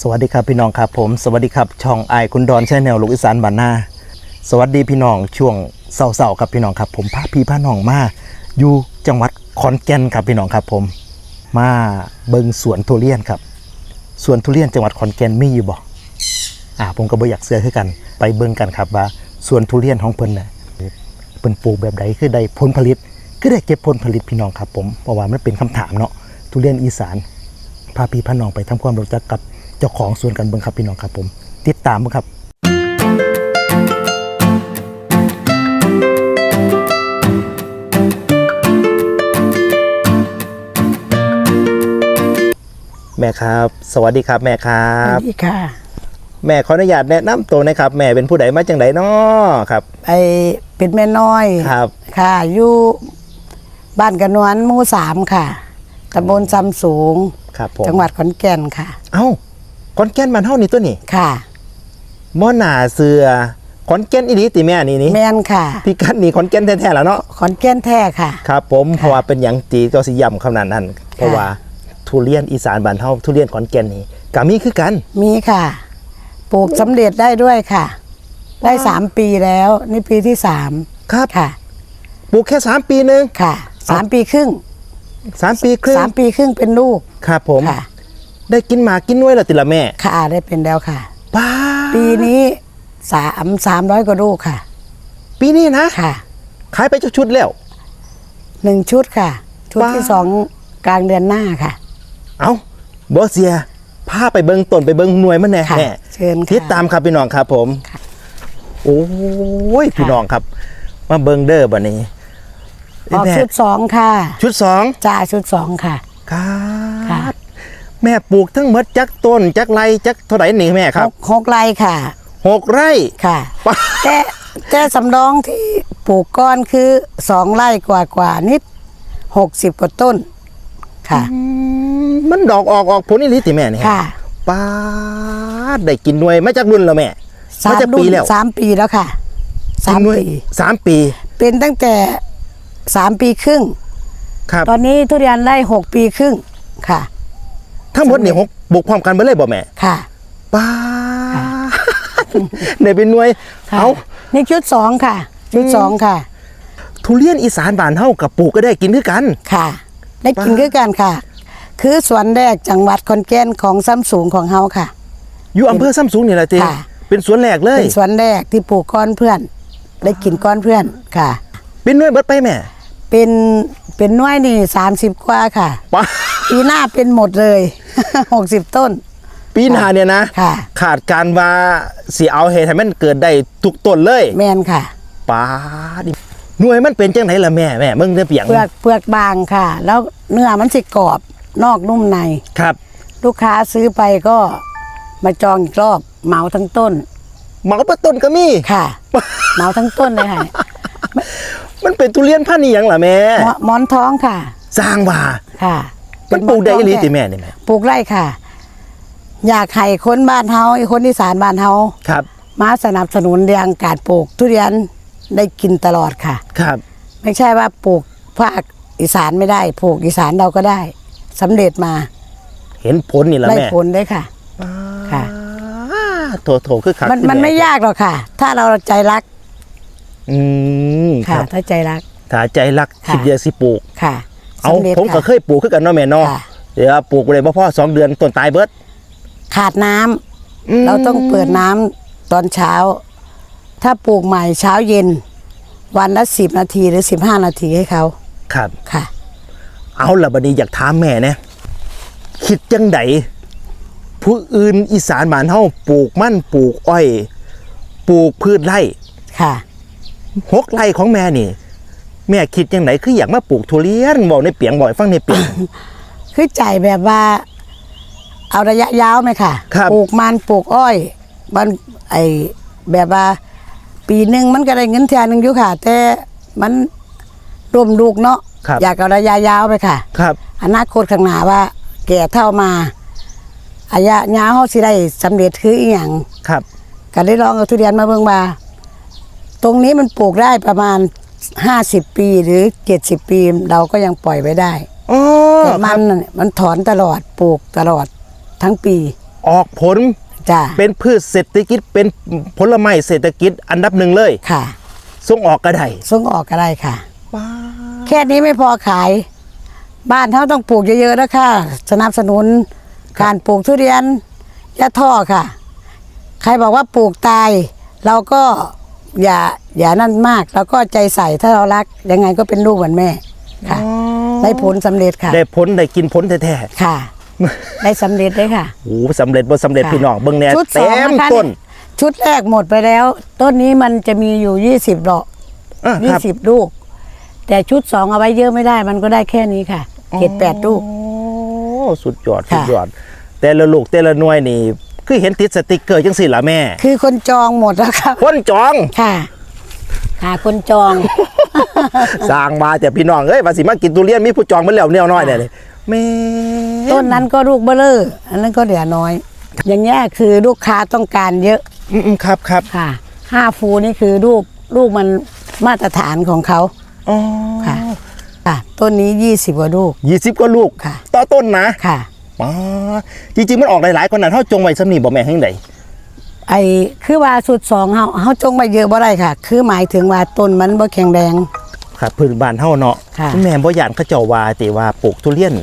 สวัสดีครับพี่น้องครับผมสวัสดีครับช่องไอคุณดอนชแนลลูกอีสานบ้านนาสวัสดีพี่น้องช่วงเศร้าๆครับพี่น้องครับผมพาพี่พาน้องมาอยู่จังหวัดขอนแก่นครับพี่น้องครับผม มาเบิงสวนทุเรียนครับสวนทุเรียนจังหวัดขอนแก่นมีอยู่บ่อ่าผมก็บ่อยากเสือคือกัน ไปเบิงกันครับว่าสวนทุเรียนของเพิ่นน่ะเพิ่นปลูกแบบใดคือได้ผลผลิตคือได้เก็บผลผลิตพี่น้องครับผมเพราะว่ามันเป็นคำถามเนาะทุเรียนอีสานพาพี่พาน้องไปทำความรู้จักกับ เจ้าของสวนกันเบิ่งครับพี่น้องครับผม ติดตามเบิ่งครับแม่ครับ สวัสดีครับแม่ครัสบวัสดีค่ะ แม่ขออนุญาตแนะนำตัวหนะครับ แม่เป็นผู้ใดมาจังไดน้อครับ ไอเป็นแม่น้อยครับ ค่ะอยู่บ้านกระนวนหมู่สามค่ะตำบลซำสูง ครับผมจังหวัดขอนแก่นค่ะ เอ้าข อนแก่นบ้านเฮานี่ตัวนี่ค่ะม่อหนาเสือขอนแก่นอีหลีติแม่นี่นี่แม่นค่ะพี่กัดนี่ขอนแก่นแท้ๆแล้วเนาะขอนแก่นแท้ค่ะ ครับ ผมเพราะว่าเป็นอย่างตีเจ้าสิย่ำขนาดนั้น เพราะว่าทุเรียนอีสานบ้านเฮาทุเรียนขอนแก่นนี่ก็มีคือกัน มีมีค่ะ ปลูกสำเร็จได้ด้วยค่ะ ได้สามปีแล้ว นี่ปีที่สามครับค่ะ ปลูกแค่3ปีหนึงค่ะสามปีครึ่ง3ปีครึ่งสามปีครึ่งเป็นลูกครับผมค่ะ ได้กินหมากกินน้วยแล้วติละแม่ค่ะได้เป็นแล้วค่ะ ป้าปีนี้สามสามร้อยกว่าลูกค่ะ ปีนี้นะค่ะขายไปเจ้าชุดแล้ว หนึ่งชุดค่ะ ชุดว้าที่สองกลางเดือนหน้าค่ะ เอาบ่เสียพาไปเบิงต้นไปเบิงหน่วยมันแน่ค่ะแน่เชิญค่ะ ติดตามครับพี่น้องครับผมค่ะโอ้ยพี่น้องครับ มาเบิงเด้อบัดนี้ออกแม่ชุดสองค่ะชุดสองจ่าชุดสองค่ะ ครัค่ะบ แม่ปลูกทั้งหมดจักต้นจักไรจักเท่าไหร่นี่แม่ครับหกหกไร่ค่ะหกไร่ค่ะป้าแต่แต่สำรองที่ปลูกก้อนคือสองไร่กว่ากว่านิดหกสิบกว่าต้นค่ะมันดอกออกออกผลนี่ลิติแม่เนี่ยค่ะป้าดได้กินหน่วยมาจากรุ่นแล้วแม่สามจากรุ่ปีนแล้วสามปีแล้วค่ะสามกินหน่วยปีสามปี เป็นตั้งแต่สามปีครึ่งครับ ตอนนี้ทุเรียนได้หกปีครึ่งค่ะ ทั้งหมดนี่หกบุกพร้อมกันไปเลยบ่แม่ค่ะป้าดได้เป็นหน่วยค่ะเอานี่ชุดสองค่ะ ชุดสองค่ะ ทุเรียนอีสานบ้านเฮากับปลูกก็ได้กินคือกันค่ะ ได้กินว้าคือกันค่ะ คือสวนแรกจังหวัดขอนแก่นของซ้ำสูงของเฮาค่ะ อยู่อำเภอซ้ำสูงนี่แหละติค่ะเป็นสวนแรกเลยเป็นสวนแรกที่ปลูกก้อนเพื่อน ได้กินก้อนเพื่อนค่ะ เป็นหน่วยเบิดไปแม่ เป็นเป็นหน้วยนี่สามสิบกว่าค่ะ ป้าปีหน้าเป็นหมดเลย หกสิบต้น ปีหน้าเนี่ยนะ ค่ะ ขาดการว่าสิเอาเหตุให้มันเกิดได้ทุกต้นเลยแมนค่ะป้าดิหน่วยมันเป็นจังไหนล่ะแม่แม่มึงจะเปียงเปลือกเปลือกบางค่ะ แล้วเนื้อมันสิกรอบนอกนุ่มใน ครับ ลูกค้าซื้อไปก็มาจองอีกรอบเหมาทั้งต้น เหมาเปิดต้นก็มีค่ะ เหมาทั้งต้นเลยค่ะ มันเป็นทุเรียนพันธุ์นี่ยังล่ะแม่หมอหมอนท้องค่ะ สร้างว่าค่ะ มันปลูกได้อีหลีหมอนทติองแม่นี่แม่ปลูกไร่ค่ะ อยากให้คนบ้านเฮาไอ้คนอีสานบ้านเฮาครับ มาสนับสนุนเรื่องการปลูกทุเรียนได้กินตลอดค่ะ ครับ ไม่ใช่ว่าปลูกภาคอีสานไม่ได้ปลูกอีสานเราก็ได้สำเร็จมาเห็นผลนี่ล่ะได้แม่ผลได้ค่ะ ค่ะอ่าโถโถคือคักมันที่มันแไม่ยากหรอกค่ะ ถ้าเราใจรักอืมคค่ะ รับถ้าใจรัก ถ้าใจรักค่ะคิดเยอะสิปลูกค่ะ เอาสำเร็จผมก็ค่ะ เคยปลูกคือกันเนาะแม่เนาะค่ะ เดี๋ยวปลูกไปเลยพ่อสองเดือนต้นตายเบิด ขาดน้ำอืม เราต้องเปิดน้ำตอนเช้า ถ้าปลูกใหม่เช้าเย็น วันละสิบนาทีหรือสิบห้านาทีให้เขาครับ ค่ะ เอาละบัดนี้อยากถามแม่นะคิดจังไดผู้อื่นอีสานบ้านเฮาปลูกมั่นปลูกอ้อย ปลูกพืชไร่ค่ะ หกไร่ของแม่นี่ แม่คิดจังไดคืออยากมาปลูกทุเรียนบอกในเปียงบ่อยฟังในเปียง คือใจแบบว่า เอาระยะยาวไหมค่ะครับ ปลูกมันปลูกอ้อย มันไอแบบว่า ปีหนึ่งมันก็ได้เงินเทียหนึงอยู่ค่ะ แต่มันรวมลูกเนาะครับ อยากเอาระยะยาวไปค่ะ ครับ อนาคตข้างหน้าว่า แก่เท่ามาอายะยาวเขาสิได้สำเร็จคืออีหยังครับ ก็ได้ลองเอาทุเรียนมาเบิ่งมาตรงนี้มันปลูกได้ประมาณ ห้าสิบปีหรือเจ็ดสิบปีเราก็ยังปล่อยไว้ได้อ๋อแต่คมัรับนน่ะมันถอนตลอดปลูกตลอดทั้งปีออกผลจ้าเป็นพืชเศรษฐกิจเป็นผลไม้เศรษฐกิจอันดับหนึ่งเลยค่ะ ส่งออกก็ได้ส่งออกก็ได้ค่ะ แค่นี้ไม่พอขาย บ้านเขาต้องปลูกเยอะๆนะค่ะ สนับสนุนการปลูกทุเรียนยาท่อค่ะ ใครบอกว่าปลูกตาย เราก็ อย่าอย่านั่นมากแล้วก็ใจใส่ถ้าเรารักยังไงก็เป็นลูกเหมือนแม่ค่ะได้ผลสำเร็จค่ะได้ผลได้กินผลแท้ค่ะ ได้สำเร็จเลยค่ะ ๆโอ้สำเร็จบ่สำเร็จค่ะพี่น้องเบิ่งแน่ชุดสเต็องมนะคะต้นชุดแรกหมดไปแล้ว ต้นนี้มันจะมีอยู่ยี่สิบดอกอะคยี่รับสิบลูก แต่ชุดสองเอาไว้เยอะไม่ได้ มันก็ได้แค่นี้ค่ะเจ็ดแปดลูก โอ้สุดยอดค่ะสุดยอด แต่ละลูกแต่ละหน่วยนี่ คือเห็นติดสติกเกอร์จังสิล่ะแม่ คือคนจองหมดแล้วครับ คนจองค่ะค่ะคนจองสร้างมาแต่พี่น้องเอ้ยว่าสิมากินทุเรียนมีผู้จองมาแล้วแนวน้อยเนี่ยเลยแม่ต้นนั้นก็ลูกเบลเลอร์อันนั้นก็เหลือน้อย อย่างเงี้ยคือลูกค้าต้องการเยอะอืมๆครับครับค่ะห้าฟูนี่คือลูกลูกมันมาตรฐานของเขาอ๋อค่ะค่ะต้นนี้ยี่สิบกว่าลูกยี่สิบก็ลูกค่ะ ต่อต้นนะค่ะ อ๋อจริงๆมันออกหลายๆคนนั้นเฮาจงไว้สำนีบ่แม่นแห่งใดไอ้คือว่าสุดสองเฮาเฮาจงไปเยอะบ่ได้ค่ะ คือหมายถึงว่าต้นมันบ่แข็งแรง ครับพื้นบ้านเฮาเนาะค่ะณแม่บ่ย่านเขาเจ้าว่าติว่าปลูกทุเรียน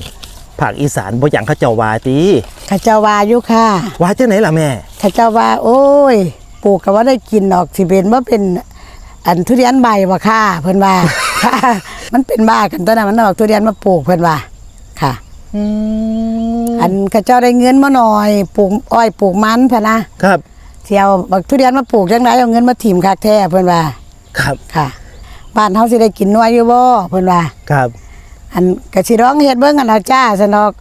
ภาคอีสานบ่ย่านเขาเจ้าว่าติข้าเจ้าว่าอยู่ค่ะว่าจังไหนล่ะแม่ ข้าเจ้าว่า โอ้ยปลูกก็ว่าได้กินดอกสิเป็นว่าเป็น อันทุเรียนใบบ่ค่ะเพิ่นว่า มันเป็นบ้ากันตอนนั้นมันเอาทุเรียนมาปลูกเพิ่นว่าค่ะ อืมอันข้าเจ้าได้เงินมาหน่อยปลูกอ้อยปลูกมันพะนะครับเที่ยวบักทุเรียนมาปลูกจังไดเอาเงินมาถิ่มคักแท้เพิ่นว่าครับค่ะบ้านเฮาสิได้กินหน่วยอยู่บ่เพิ่นว่า ครับอันก็สิร้องเฮ็ดเบิ่งกันเอาจ้าซะเนอก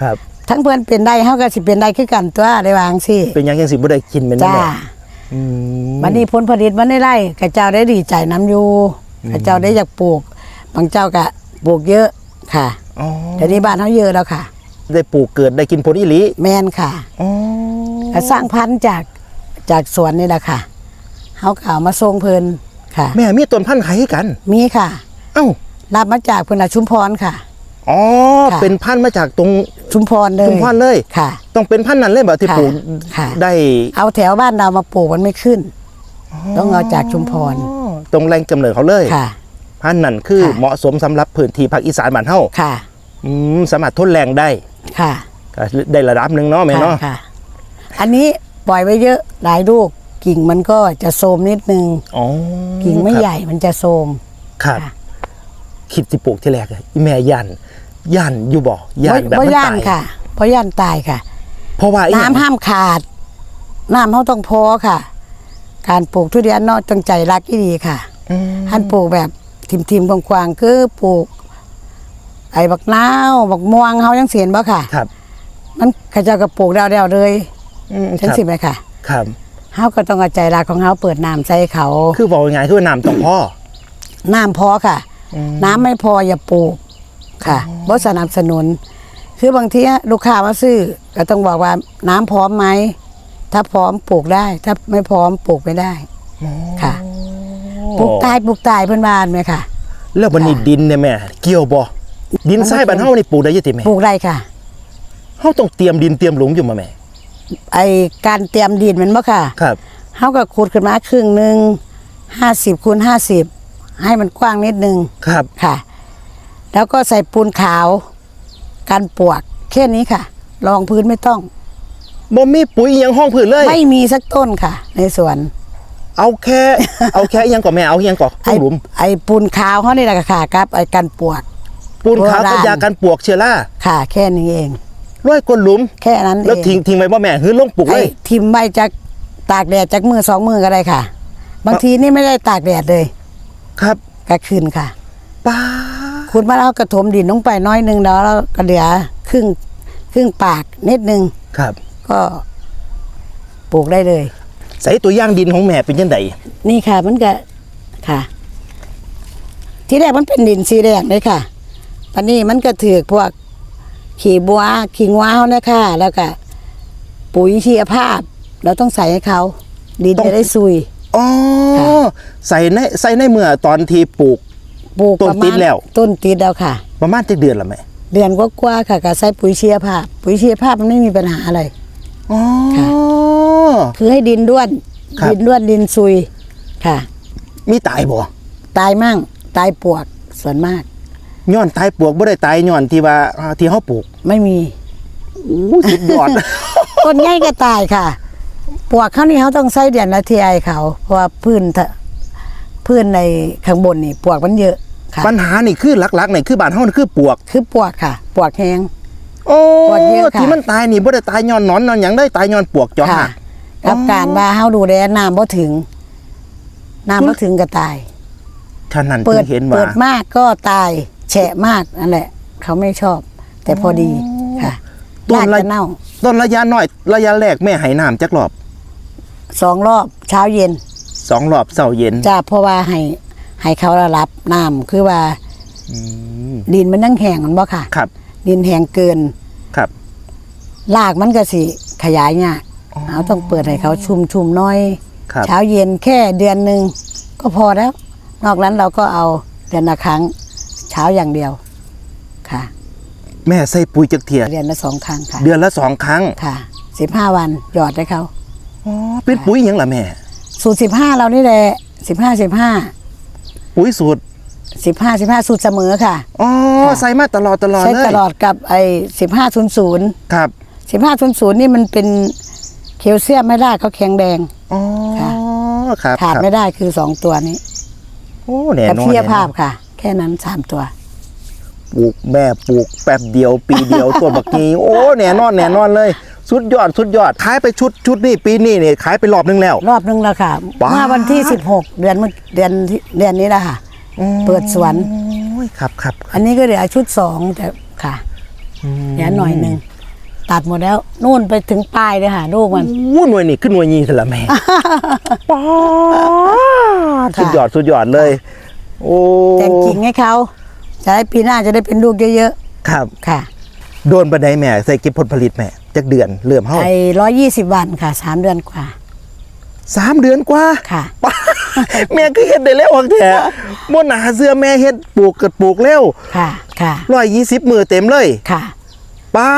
ครับ ทั้งเพิ่นเป็นได้เฮาก็สิเป็นได้คือกันตัวได้วาจังซี่เป็นหยังจังสิบ่ได้กินแม่นบ่จ้า แม่อืม วันนี้ผลผลิตมันได้ไร่กระเจ้าได้ดีใจน้ำอยู่กระเจ้าได้อยากปลูก บางเจ้าก็ปลูกเยอะ ค่ะอ๋อเดี๋ยวนี้บ้านเขาเยอะแล้วค่ะ ได้ปลูกเกิดได้กินผลอีหลีแม่นค่ะอ๋อก็สร้างพันธุ์จากจากสวนนี่แหละค่ะเขาก็เอามาส่งเพิ่นค่ะ แม่มีต้นพันธุ์ขายให้กัน มีค่ะ เอ้ารับมาจากเพิ่นละชุมพรค่ะ อ๋อ ค่ะ เป็นพันธุ์มาจากตรงชุมพรเลยชุมพรเลย ค่ะ ต้องเป็นพันธุ์นั้นเลยบ่ที่ค่ะปลูกค่ะ ได้เอาแถวบ้านเรามาปลูกมันไม่ขึ้น ต้องเอาจากชุมพร อ๋อตรงแรงกำเนิดเขาเลย ค่ะ พันธุ์นั้นคือค่ะ เหมาะสมสำหรับพื้นที่ภาคอีสานบ้านเฮาค่ะ อืมสามารถทนแรงได้ค่ะก็ได้ระดับหนึงเนาะแม่เนาะค่ะค่ะ อันนี้ปล่อยไว้เยอะหลายลูกกิ่งมันก็จะโทรมนิดนึง อ๋อกิ่งไม่ครับใหญ่มันจะโทรม ครับค่ะ คิดสิปลูกที่แรกอะอีแม่ยันยันอยู่บ่ยันแบบบ่มันย่านตายค่ะเพราะย่านตายค่ะ เพราะว่าอีหยังน้ำห้ามขาด น้ำเขาต้องพอค่ะ การปลูกทุเรียนเนอกจงใจรักที่ดีค่ะอืม ท่านปลูกแบบ ทิมๆกว้างๆคือปลูก ไอ้บักนาวบักม่วงเขายังเสียนบ่ค่ะ ครับ มันเขาเจ้าก็ปลูกแล้วๆเลยอืมฉันครับสิไหมค่ะ ครับเขาก็ต้องเอาใจรักของเขาเปิดน้ำใส่เขา คือบอกง่ายๆคือว่าน้ำต้องพ่อน้ำพอค่ะ อืมน้ำไม่พออย่าปลูกค่ะบ่สนับสนุน คือบางทีลูกค้ามาซื้อก็ต้องบอกว่าน้ำพร้อมไหม ถ้าพร้อมปลูกได้ ถ้าไม่พร้อมปลูกไม่ได้ ค่ะ ปลูกตายปลูกตายเพื่อนบ้านไหมค่ะ แล้วบันนี้ดินเนี่ยแม่เกี่ยวบ่ดินทรายบ้านเฮานี่ปลูกได้อยี่ติแม่ปลูกได้ค่ะ เฮาต้องเตรียมดินเตรียมหลุมอยู่มาแม่ไอการเตรียมดินมันบ่ค่ะครับเขาก็ขุดขึ้นมาครึ่งหนึ่งห้าสิบคูณห้าสิบให้มันกว้างนิดนึงครับ ค่ะ แล้วก็ใส่ปูนขาว กันปวกแค่นี้ค่ะ รองพื้นไม่ต้อง บ่มีปุ๋ยอิหยังห้องพื้นเลย ไม่มีสักต้นค่ะ ในสวน เอาแค่ เอาแค่อิหยังก่อนแม่เอาอิหยังก่อนไอหลุมไอปูนขาวเขานี่แหละค่ะครับ ไอกันปวกปูนขาวโบรากับณยากันปลวกเชื้อราค่ะแค่นี้เอง ร้อยก้นหลุม แค่นั้นเองแล้วทิ้งทิ้งไว้บ่แม่หือลงปลูกเลไอ้ยทิมใบจากตากแดดจากมือสองมือก็ได้ค่ะ บางทีนี่ไม่ได้ตากแดดเลยครับก็คืนค่ะ ป้าคุณมาแล้วกระถมดินลงไปน้อยหนึงแล้วแล้วก็เหลือครึ่งครึ่งปากนิดนึง ครับ ก็ปลูกได้เลย ใส่ตัวอย่างดินของแม่เป็นจังไดนี่ค่ะ มันก็ค่ะ ที่แรกมันเป็นดินสีแดงเลยค่ะตอนนี้มันก็ถือกพวก ขี่บัวขี่ง้าวนะคะแล้วก็ปุ๋ยชีวภาพ เราต้องใส่ให้เขาดินจะได้ซุยอ๋อค่ะใส่ในใส่ในเมื่อตอนที่ปลูกปลูกต้นประมาณติดแล้ว ต้นติดแล้วค่ะ ประมาณจักเดือนละแม่เดือนกว่าๆค่ะก็ใส่ปุ๋ยชีวภาพ ปุ๋ยชีวภาพมันไม่มีปัญหาอะไรอ๋อค่ะ คือให้ดินด้วน ครับ ดินด้วนดินซุยค่ะ มีตายบ่ตายมั่งตายปวกส่วนมาก ย้อนตายปลวกบ่ได้ตายย้อนที่ว่าอ่าที่เฮาปลูกไม่มี อู้สุดยอด ต้นใหญ่ก็ตายค่ะ ปวกเขานี่เขาต้องใช้เดือนละทีไอเขา เพราะว่าพื้นทะพื้นในข้างบนนี่ปวกมันเยอะค่ะ ปัญหานี่คือหลักๆนี่คือบ้านเฮานี่คือปลวก คือปวกค่ะ ปวกแห้ง โอ้ปวกเยอะค่ะ ที่มันตายนี่บ่ได้ตายย้อนหนอนนอนหยังได้ตายย้อนปลวกจอค่ะ หัก กับการว่าเฮาดูแลน้ำบ่ถึง น้ำบ่ถึงก็ตายฉะนั้นเปิจึดงเห็นเปิว่าดมากก็ตาย แฉะมากนั่นแหละ เขาไม่ชอบ แต่พอดีค่ะต้รานกละจะเน่าต้นระยะน้อย ระยะแรกแม่ให้น้ำจักรอบสองรอบเช้าเย็นสองรอบเช้าเย็นจ้าเพราะว่าให้ให้เขาระรับน้ำคือว่าอืมดินมันนั่งแห้งมันบ่ค่ะ ครับ ดินแห้งเกินครับรากมันก็สิขยายยาก เราต้องเปิดให้เขาชุมชุมๆน้อย ครับ เช้าเย็นแค่เดือนหนึ่งก็พอแล้ว นอกนั้นเราก็เอาเดือนละครั้ง เช้าอย่างเดียวค่ะ แม่ใส่ปุ๋ยจักเทียเดือนละสองครั้งค่ะเดือนละสองครั้งค่ะสิบห้าวันหยอดให้เขา อ๋อเป็นปุ๋ยหยังล่ะแม่ สูตรสิบห้าเรานี่แหละสิบห้าสิบห้าปุ๋ยสูตรสิบห้าสิบห้าสูตรเสมอค่ะ อ๋อค่ะ ใส่มาตลอดตลอดใช้เลยตลอดกับไอ้สิบห้าศูนย์ศูนย์ครับ สิบห้าศูนย์ศูนย์นี่มันเป็น แคลเซียมไม่ได้เขาแข็งแดง อ๋อค่ะครับขาดครับไม่ได้คือสองตัวนี้โอ้แน่กับนอนเพียแน่นอนภาพค่ะ แค่นั้นสามตัวปลูกแม่ปลูกแป๊บเดียว ปีเดียวตัวบักนี้โอ้แน่นอนแน่นอนเลยสุดยอดสุดยอดขายไปชุดชุดนี่ปีนี้นี่ขายไปรอบนึงแล้ว รอบนึงแล้วค่ะป๊าดเมื่อวันที่สิบหกเดือนเมื่อเดือนที่เดือนนี้แหละค่ะ เปิดสวนโอ้ยครับครับ อันนี้ก็เหลือชุดสองแต่ค่ะเหลือหน่อยหนึ่ง ตัดหมดแล้วนู่นไปถึงปลายเลยค่ะลูกมันอู้หน่วยนี่ขึ้นหน่วยยีเถอะละแม่ป๊าดสุดยอดสุดยอดเลย โอ้แต่งกิ่งให้เขาจะได้ปีหน้าจะได้เป็นลูกเยอะครับๆค่ะ โดนบันไดแม่ใส่เก็บผลผลิตแม่จักเดือนเริ่มเฮาไอ้ร้อยยี่สิบวันค่ะสามเดือนกว่าสามเดือนกว่าค่ะป๊าแม่ก็เฮ็ดได้เร็วแท้บ่หนาเสื้อแม่เฮ็ดปลูกก็ปลูกเร็วค่ะ ค่ะร้อยยี่สิบมือเต็มเลยค่ะ ป้า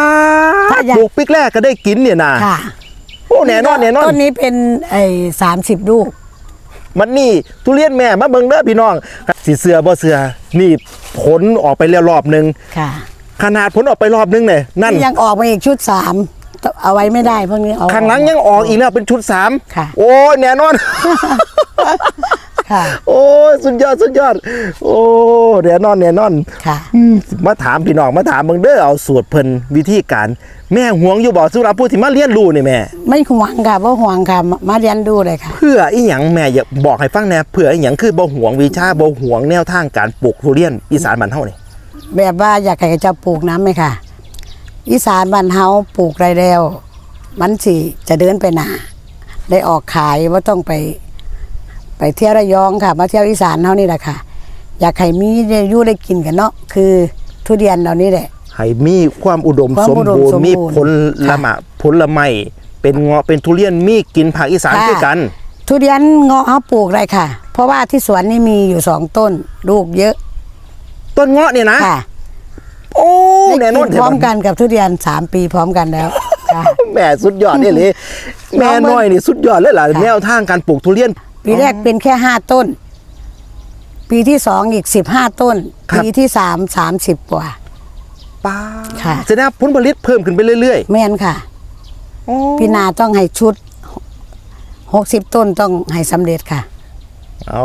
ถ้าอยากปลูกปิกแรกก็ได้กินเนี่ยนะค่ะโอ้แน่นอนแน่นอนต้นนี้เป็นไอ้สามสิบลูกมันนี่ทุเรียนแม่มาเบิ่งเด้อพี่น้องสิเสือบ่เสือนี่ผลออกไปแล้วรอบหนึงค่ะ ขนาดผลออกไปรอบหนึงเนี่ยนั่นยังออกมาอีกชุดสามเอาไว้ไม่ได้พวกนี้เอาข้างหลังยังออกอีกแล้วเป็นชุดสามค่ะ โอ้ยแน่นอนค่ะ โอ้ยสุดยอดสุดยอด โอ้แน่นอนแน่นอนค่ะอืมมาถามพี่น้องมาถามเบิ่งเด้อเอาสูตรเพิ่นวิธีการ แม่ห่วงอยู่บ่สำหรับผู้ที่มาเรียนรู้นี่แม่ ไม่ห่วงค่ะเพราะห่วงค่ะมามาเรียนดูเลยค่ะ เพื่ออีหยังแม่อยากบอกให้ฟังแหน่เพื่ออีหยังคือบ่ห่วงวิชาบ่ห่วงแนวทางการปลูกทุเรียนอีสานบ้านเฮานี่แบบว่าอยากให้เจ้าปลูกน้ำไหมค่ะ อีสานบ้านเฮาปลูกไรแล้ว มันสิจะเดินไปหนาได้ออกขายว่าต้องไป ไปเที่ยวระยองค่ะ มาเที่ยวอีสานเฮานี่แหละค่ะ อยากให้มีได้อยู่ได้กินกันเนาะคือทุเรียนเหล่านี้แหละ ให้มีความอุดมความสมอุดมบูรสมณ์บูรณ์มีผลละมะผลไม้เป็นเงาะเป็นทุเรียนมีกินภาคอีสานค่ะ ด้วยกัน ทุเรียนเงาะเขาปลูกได้ค่ะ เพราะว่าที่สวนนี่มีอยู่สองต้นลูกเยอะต้นเงาะเนี่ยนะค่ะโอ้แน่ได้นอนกินพร้อมกันกับทุเรียนสามปีพร้อมกันแล้วค่ะแม่สุดยอดนี่เลยแม่น้อยนี่สุดยอดเลยล่ะค่ะแนวทางการปลูกทุเรียน ปีแรกเป็นแค่ห้าต้น ปีที่สองอีกสิบห้าต้น ครับ ปีที่สามสามสิบกว่า ป้าค่ะแสดงว่าผลผลิตเพิ่มขึ้นไปเรื่อยแม่นค่ะๆโอ้พี่นาต้องให้ชุดหกสิบต้นต้องให้สำเร็จค่ะ เอา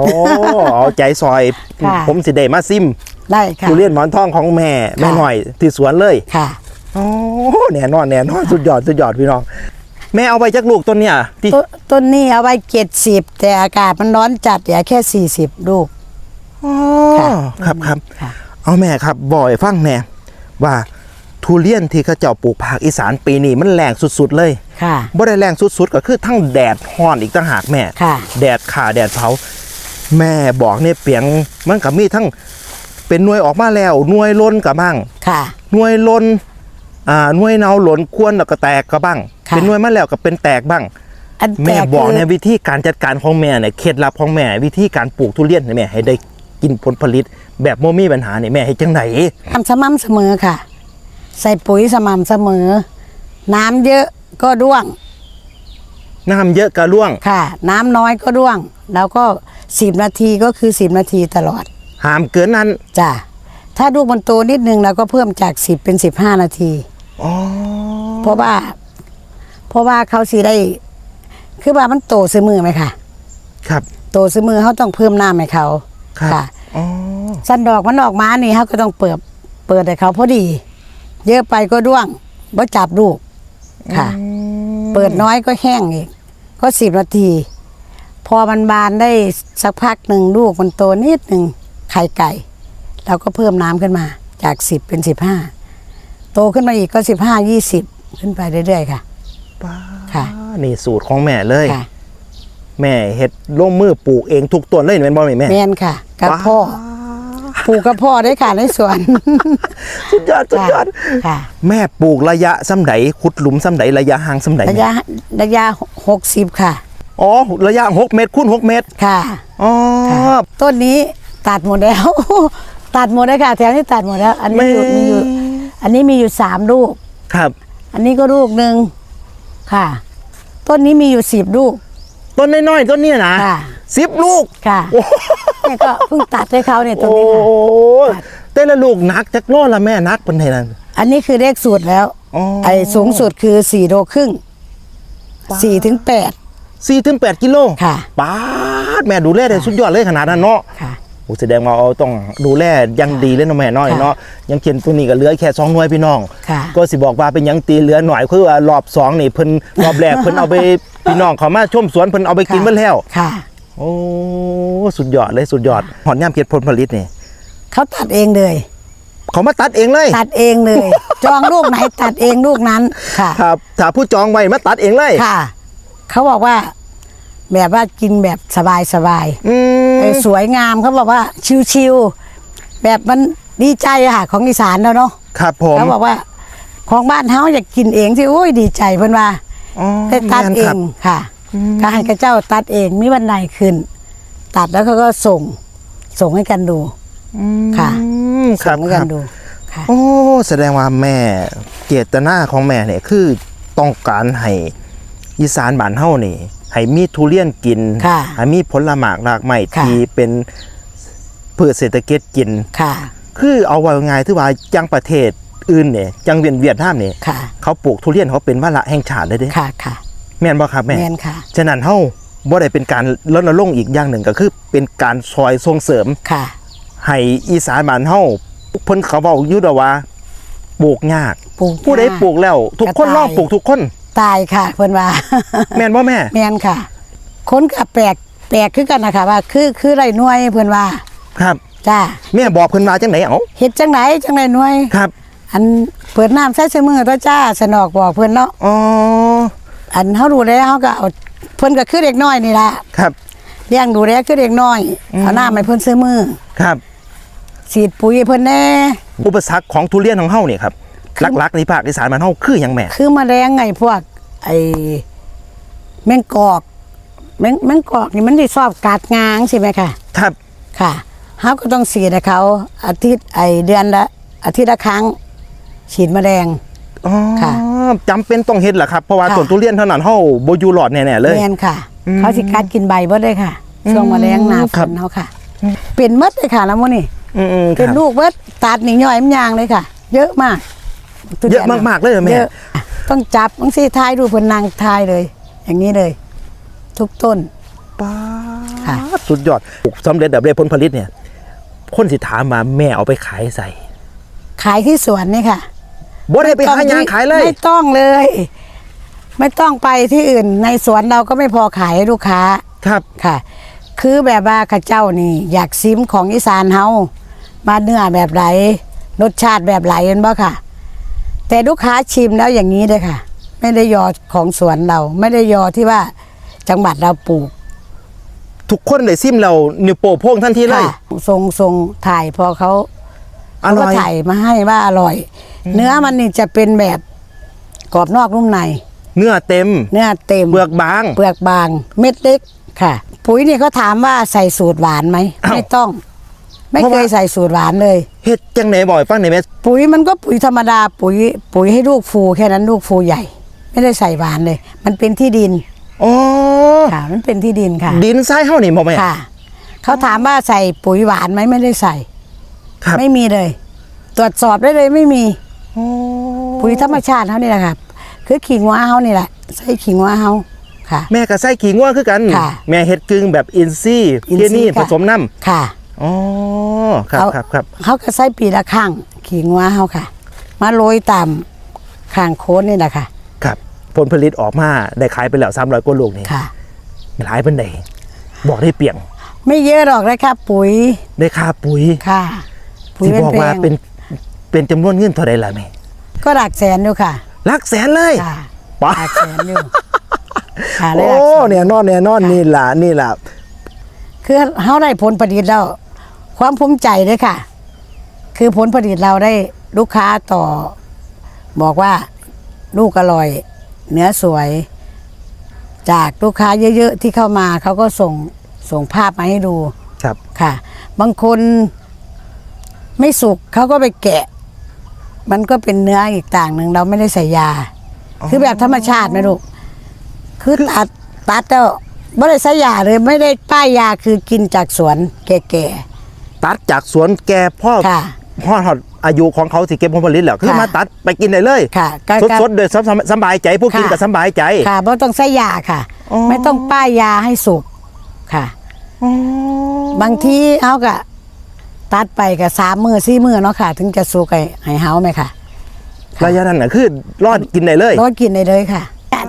เอาใจซอย ค่ะ ผมสิได้มาซิมได้ค่ะ ทุเรียนหมอนทองของแม่ แม่หน่อยที่สวนเลยค่ะ โอ้แน่นอนแน่นอนสุดยอดสุดยอดพี่น้อง แม่เอาไปจากลูกต้นเนี่ยที่ต้นต้นนี้เอาไว้เจ็ดสิบแต่อากาศมันร้อนจัดอย่าแค่สี่สิบลูกค่ะครับครับ ค่ะ เอาแม่ครับบ่อยฟังแน่ว่าทุเรียนที่เขาเจ้าปลูกภาคอีสานปีนี้มันแรงสุดๆเลยค่ะ บ่ได้แรงสุดๆ ก็คือทั้งแดดฮ้อนอีกต่างหากแม่ ค่ะ แดดขาแดดเผา แม่บอกเนี่ยเปียงมันก็มีทั้งเป็นหน่วยออกมาแล้วหน่วยล้นกับบ้าง ค่ะ หน่วยล้นอ่าหน่วยเนาหล่นควรแล้วก็แตกก็บ้าง ค่ะเป็นหน่วยมาแล้วก็เป็นแตกบ้าง อันแม่ต่บอกคืในวิธีการจัดการของแม่เนี่ยเคล็ดลับของแม่ วิธีการปลูกทุเรียนเนี่ยแม่ให้ได้กินผลผลิต แบบโมมีปัญหาเนี่ยแม่ให้จังไหนทำสม่ำเสมอค่ะ ใส่ปุ๋ยสม่ำเสมอ น้ำเยอะก็ร่วงน้ำเยอะกระล่วงค่ะ น้ำน้อยก็ร่วง แล้วก็สิบนาทีก็คือสิบนาทีตลอดหามเกินนั้นจ้ะถ้าลูกมันโตนิดนึงเราก็เพิ่มจากสิบเป็นสิบห้านาที อ๋อเพราะว่า เพราะว่าเขาสีได้ คือว่ามันโตซื้อมือไหมค่ะ ครับ โตซื้อมือเขาต้องเพิ่มน้ำให้เขาครับ ค่ะอ๋อ สันดอกมันออกมานี่เขาก็ต้องเปิดเปิดให้เขาพอดี เยอะไปก็ร่วงบ่จับลูกค่ะเปิดน้อยก็แห้งอีก ก็สิบนาที พอมันบานได้สักพักหนึ่งลูกมันโตนิดหนึ่งไข่ไก่เราก็เพิ่มน้ำขึ้นมา จากสิบเป็นสิบห้าโตขึ้นมาอีกก็สิบห้ายี่สิบขึ้นไปเรื่อยๆค่ะ ป้าค่ะ นี่สูตรของแม่เลย ค่ะแม่เฮ็ดลงมือปลูกเองทุกต้นเลยแม่นบ่แม่แม่แมนค่ะ กับพ่อปลูกกับพ่อได้ค่ะในสวนสุดยอดสุดยอด ค่ะแม่ปลูกระยะซ้ำใดขุดหลุมซ้ำใดระยะห่างซ้ำใดระยะระยะหกสิบค่ะ อ๋อ ระยะ6เมตรคูณ6เมตร ค่ะ อ๋อค่ะต้นนี้ตัดหมดแล้ว ตัดหมดเลยค่ะ แถวนี้ตัดหมดแล้ว อันนี้อยู่มีอยู่ อันนี้มีอยู่สามลูก ครับ อันนี้ก็ลูกหนึ่ง ค่ะ ต้นนี้มีอยู่สิบลูก ต้นน้อยๆต้นเนี้นะค่ะ สิบลูกค่ะเนี่ยก็เพิ่งตัดให้เขาเนี่ยต้นโอ้นี้ค่ะแต่ละลูกหนักจักโลละแม่นักเป็นไงนั่น อันนี้คือเลขสูตรแล้ว อ๋อ ไอ้สูงสุดคือสี่โลครึ่งสี่ถึงแปด สี่ถึงแปดกิโลค่ะ ป้าดแม่ดูแลได้สุดยอดเลยขนาดนั้นเนาะค่ะ โอ้แสดงว่าเอาต้องดูแลอยังดีเลยเนาะแม่น้อยค่ะเนาะอยังเขียนตัวนี้ก็เหลือแค่สองหน่วยพี่น้องค่ะก็สิบอกว่าเป็นหยังตีเหลือหน่อยคือว่ารอบสองนี่เพิ่นรอบแรกเพิ่นเอาไปพี่น้องเขามาชมสวนเพิ่นเอาไปกินเบิ่แล้วค่ะ โอ้สุดยอดเลยสุดยอดหอนย่ามเก็บผลผลิตนี่เขาตัดเองเลยเขามาตัดเองเลย ตัดเองเลย จองลูกไหนตัดเองลูกนั้นค่ะครับถ้าผู้จองไว้มาตัดเองเลยค่ะ เขาบอกว่า แบบว่ากินแบบสบายสบายอืมๆเออสวยงามเขาบอกว่าชิวๆแบบมันดีใจอะค่ะของอีสานแล้วเนาะครับผมเขาบอกว่า ของบ้านเฮาอยากกินเองสิโอ้ยดีใจเพิ่นว่าอ๋อได้ตัดแม่นเอครับงค่ะก็ให้กระเจ้าตัดเองมีวันไหนขึ้น ตัดแล้วเขาก็ส่ง ส่งให้กันดูค่ะอืมคส่รับงให้คกัรันบดูค่ะโอ้แสดงว่าแม่เจตนาของแม่เนี่ยคือต้องการให้อีสานบ้านเฮานี่ ให้มีทุเรียนกินค่ะให้มีผลหมากรากไม้ค่ะ ที่เป็นพืชเศรษฐกิจกิน ค่ะ คือเอาไว้ง่ายที่ว่าจังประเทศอื่นเนี่ยจังเวียนเวียดนามเนี่ยค่ะ เขาปลูกทุเรียนเขาเป็นวาระแห่งชาติเลยเด้ค่ะ ค่ะแม่นบ่ครับแม่ แมนค่ะ ฉะนั้นเฮาบ่ได้เป็นการลดลงค์อีกอย่างหนึ่งก็คือ เป็นการซอยส่งเสริม ค่ะ ให้อีสานบ้านเฮาเพิ่นเขาบอกอยู่ดอกว่าปลูกยาก ปลูกผู้ใดยากปลูกแล้ว ทุกคนกระต่ายลองปลูกทุกคน ตายค่ะเพิ่นว่า แม่นบ่แม่ แมนค่ะ คนกับแปลกแปลกคือกันนะคะว่า คือคือไรหน่วยเพิ่นว่าครับ จ้าแม่บอกเพิ่นว่าจังไหนเอ้าเฮ็ดจังไหนจังไหนหน่วย ครับอันเปิดน้ำใส่เสมือตัวจ้าสนอกบอกเพิ่นเนาะอ๋ออันเฮาดูแลเฮาก็เอาเพิ่นก็คือเด็กน้อยนี่ล่ะครับ เลี้ยงดูแลคือเด็กน้อยเอาน้ำให้เพิ่นซื้อมือครับ ฉีดปุ๋ยให้เพิ่นแน่ อุปสรรคของทุเรียนของเฮาเนี่ยครับห ลักๆในภาคอีสานบ้านเฮาคือหยังแม่ คือแมลงไงพวก ไอ้แมงกอกแมงแมงกอกนี่มันสิชอบกัดงางใช่ไหมคะครับ ค่ะเฮาก็ต้องฉีดให้เขาอาทิตย์ไอเดือนละอาทิตย์ละครั้ง ฉีดแมลง อ๋อค่ะจำเป็นต้องเฮ็ดเหรอครับ เพราะว่าค่ะต้นทุเรียนเท่านั้นเฮาบ่อยู่รอดแน่ๆเลย แมนค่ะ อืมเขาสิกัดกินใบเบิดเลยค่ะช่วงแมลงหนาฝครับ นเฮาค่ะ เป็นหมดเลยค่ะแล้วมื้อนี้อืมๆคเป็นรับลูกเบิดตัดนี่ย่อยมันยางเลยค่ะ เยอะมาก ทุเยอะมากๆเลยเหรอแม่เยอะต้องจับบางทีทายดูเพิ่นนางทายเลย อย่างนี้เลย ทุกต้น ป้าค่ะ ดสุดยอดปลูกสำเร็จแบบได้ผลผลิตเนี่ยคนสิถามมาแม่เอาไปขายใส่ขายที่สวนนี่ค่ะบ่ได้ไปหายางขายเลย ไม่ต้องเลย ไม่ต้องไปที่อื่น ในสวนเราก็ไม่พอขายให้ลูกค้า ครับ ค่ะ คือแบบว่าข้าเจ้านี่ อยากซิมของอีสานเฮามาเนื้อแบบไหนรสชาติแบบไหนเห็นบ่ค่ะ แต่ลูกค้าชิมแล้วอย่างนี้เลยค่ะ ไม่ได้ยอของสวนเรา ไม่ได้ยอที่ว่าจังหวัดเราปลูกทุกคนได้ซิมเรานิ้วโป้โพ่งทันทีเลยค่ะทรงทรงถ่ายพอเขาอเขาร่ก็อย ถ่ายมาให้ว่าอร่อย เนื้อมันนี่จะเป็นแบบกรอบนอกนุ่มใน เนื้อเต็ม เนื้อเต็ม เปลือกบาง เปลือกบางเม็ดเล็กค่ะ ปุ๋ยนี่เขาถามว่าใส่สูตรหวานไหมอ้าว ไม่ต้อง ไม่เพราะเคว่ายใส่สูตรหวานเลย เฮ็ดจังไหนบ่อยฟังหน่อยแม่ปุ๋ยมันก็ปุ๋ยธรรมดาปุ๋ย ปุ๋ยให้ลูกฟูแค่นั้นลูกฟูใหญ่ ไม่ได้ใส่หวานเลย มันเป็นที่ดินอ๋อค่ะมันเป็นที่ดินค่ะ ดินทรายเฮานี่บ่แม่ค่ะ เขาถามว่าใส่ปุ๋ยหวานไหมไม่ได้ใส่ ครับไม่มีเลย ตรวจสอบได้เลยไม่มีอ๋อปุ๋ยธรรมชาติเขานี่แหละครับคือขิงว่าเขานี่แหละใส่ขิงว่าเขาค่ะ แม่ก็ใส่ขี้งัวคือกัน ค่ะแม่เฮ็ดกึ่งแบบอินซี่อินเพียทรีนี่ย์ผค่ะสมน้ำ ค่ะ อ๋อครับเอา ครับครับเขาก็ใส่ปีละครั้งขิงว่าเขาค่ะ มาโรยตามข้างโค้นนี่แหละค่ะครับผลผลิตออกมาได้ขายไปแล้ว300กว่าลูกนี่ค่ะ หลายเป็นไดบอกได้เปรียงไม่เยอะหรอกนะครับปุ๋ยได้ค่าปุ๋ยค่ะ ปุ๋ยที่เป็นบอกแพว่างเป็นเป็นจำนวนเงินเท่าใดล่ะแม่ก็หลักแสนอยู่ค่ะหลักแสนเลยค่ะป้า หลักแสนอยู่ค่ะได้โอ้หลักแสน เนี่ยนอนเนี่ยนอนนี่ล่ะนี่ล่ะคือเขาได้ผลผลิตแล้ว ความภูมิใจเลยค่ะ คือผลผลิตเราได้ลูกค้าต่อ บอกว่าลูกอร่อย เนื้อสวย จากลูกค้าเยอะ ๆ ที่เข้ามาเขาก็ส่งส่งภาพมาให้ดูครับค่ะ บางคนไม่สุกเขาก็ไปแกะ มันก็เป็นเนื้ออีกต่างหนึ่งเราไม่ได้ใส่ยา คือแบบธรรมชาติไหมลูกคือตัดตัดแล้วไม่ได้ใส่ยาเลยไม่ได้ป้ายยาคือกินจากสวนแก่ ตัดจากสวนแกพ่อๆค่ะ พ่อถอดอายุของเขาสิเก็บผลผลิตแล้วคือค่ะมาตัดไปกินได้เลยค่ะก็สดก็สดๆโดยสบสบายใจผู้กินค่ะ ก็สบายใจ ค่ะไม่ต้องใส่ยาค่ะ อ๋อ ไม่ต้องป้ายยาให้สุกค่ะบางทีเขาก็ตัดไปกับสามมือสี่มือเนาะค่ะ ถึงจะสุกไอ้ให้เฮาไหมค่ะ ระยะนั้นน่ะคือรอดกินได้เลยรสกินได้เลยค่ะ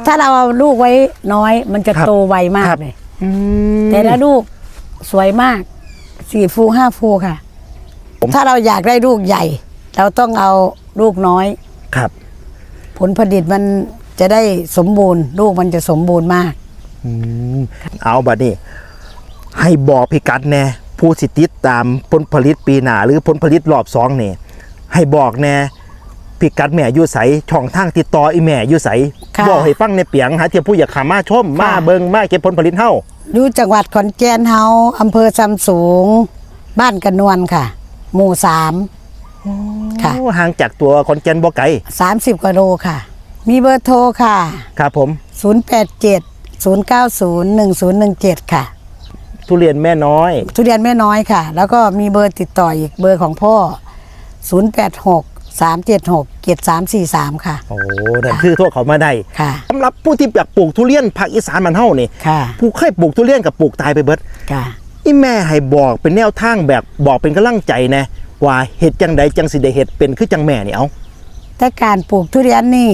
ถ้าเราเอาลูกไว้น้อย มันจะครับโตไวมาครักบ เลยอืมแต่ละลูกสวยมาก สี่ฟูห้าฟูค่ะ ผม ถ้าเราอยากได้ลูกใหญ่ เราต้องเอาลูกน้อย ครับ ผลผลิตมันจะได้สมบูรณ์ ลูกมันจะสมบูรณ์มาก อืมเอาบัดนี้ ให้บอกพิกัดแน่ผู้สิติดตามผลผลิตปีหน้าหรือผลผลิตรอบสองนี่ให้บอกแน่ พิกัดแม่อยู่ใสช่องทางติดต่ออีแม่อยู่ใสค่ะบอกให้ฟังในเปียงหาเทียมผู้อยากขามาชมมาค่ะ เบิงมาเก็บผลผลิตเฮาอยู่จังหวัดขอนแก่นเฮาอำเภอซำสูง บ้านกระนวลค่ะ หมู่สาม ค่ะ โอ้ห่างจากตัวคอนแกนบ่ไกลสามสิบกว่าโลค่ะ มีเบอร์โทรค่ะ ครับผมศูนย์แปดเจ็ดศูนย์เก้าศูนย์หนึ่งศูนย์หนึ่งเจ็ดค่ะ ทุเรียนแม่น้อย ทุเรียนแม่น้อยค่ะ แล้วก็มีเบอร์ติดต่ออีกเบอร์ของพ่อ 0 8 6 3 7 6 7 3 4 3 ค่ะ โอ้นั่นคือโทษเขามาได้ค่ะ สำหรับผู้ที่อยากปลูกทุเรียนภาคอีสานมันเฮานี่ค่ะ ผู้เคยปลูกทุเรียนกับปลูกตายไปเบิดค่ะ อีแม่ให้บอกเป็นแนวทางแบบบอกเป็นกำลังใจนะว่าเห็ดจังใดจังสิได้เห็ดเป็นคือจังแม่นี่เอาแต่การปลูกทุเรียนนี่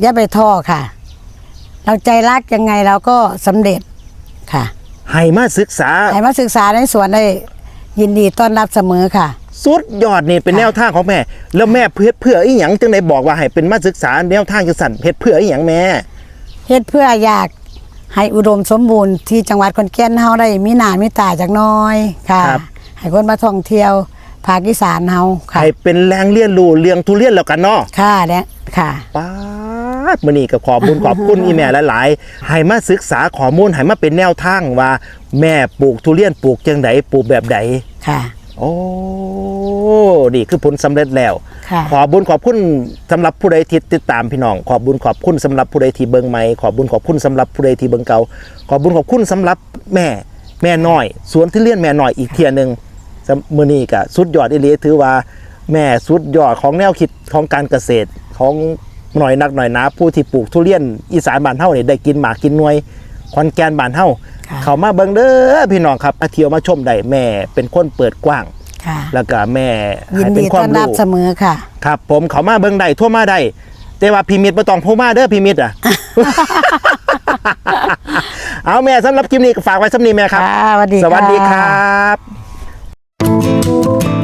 อย่าไปท้อค่ะ เราใจรักยังไงเราก็สำเร็จค่ะให้มาศึกษาให้มาศึกษาในสวนได้ยินดีต้อนรับเสมอค่ะ สุดยอดนี่เป็นค่ะแนวทางของแม่ แล้วแม่เพื่อเพื่ออีหยังจังไดบอกว่าให้เป็นมาศึกษาแนวทางจังสั่นเฮ็ดเพื่ออีหยังแม่เฮ็ดเพื่ออยากให้อุดมสมบูรณ์ที่จังหวัดขอนแก่นเฮาได้มีหน้ามีตาจากน้อยค่ะให้คนมาท่องเที่ยวภาคอีสานเฮาค่ะให้เป็นแรงเรียนรู้เรื่องทุเรียนแล้วกันเนาะค่ะและค่ะป้าดมื้อนี้ก็ขอบคุญขอบคุณอีแม่หลายๆให้มาศึกษาข้อมูลให้มาเป็นแนวทางว่า แม่ปลูกทุเรียนปลูกจังไดปลูกแบบใดค่ะ โอ้นี่คือผลสำเร็จแล้วค่ะขอบุญขอบคุณสำหรับผู้ใดที่ติดตามพี่น้อง ขอบบุญขอบคุณสำหรับผู้ใดที่เบิ่งใหม่ขอบบุญขอบคุณสำหรับผู้ใดที่เบิ่งเก่าขอบบุญขอบคุณสำหรับแม่แม่น้อย สวนที่เลี้ยนแม่น้อยอีกเทียหนึงสำมื้อนี้ก็สุดยอดอีหลีถือว่าแม่สุดยอดของแนวคิดของการเกษตรของหน่อยนักหน่อยหนาผู้ที่ปลูกทุเรียนอีสานบ้านเฮานี่ได้กินหมากกินหน่วย คอนแกนบ้านเฮาค่ะเขามาเบิ่งเด้อพี่น้องครับมาเที่ยวมาชมได้แม่เป็นคนเปิดกว้าง ค่ะแล้วก็แม่ยินให้เป็ดีนควาต้อมนรับรู้เสมอค่ะ ครับ ผมเขามาเบิ่งได้ทั่วมาได้แต่ว่าพิมิตบ่ต้องโทรมาเด้อพิมิตอะ เอาแม่สำหรับคลิปนี้ก็ฝากไว้สำนี้แม่ครับ ค่ะสวัสดีสวัสดีค่ะครับ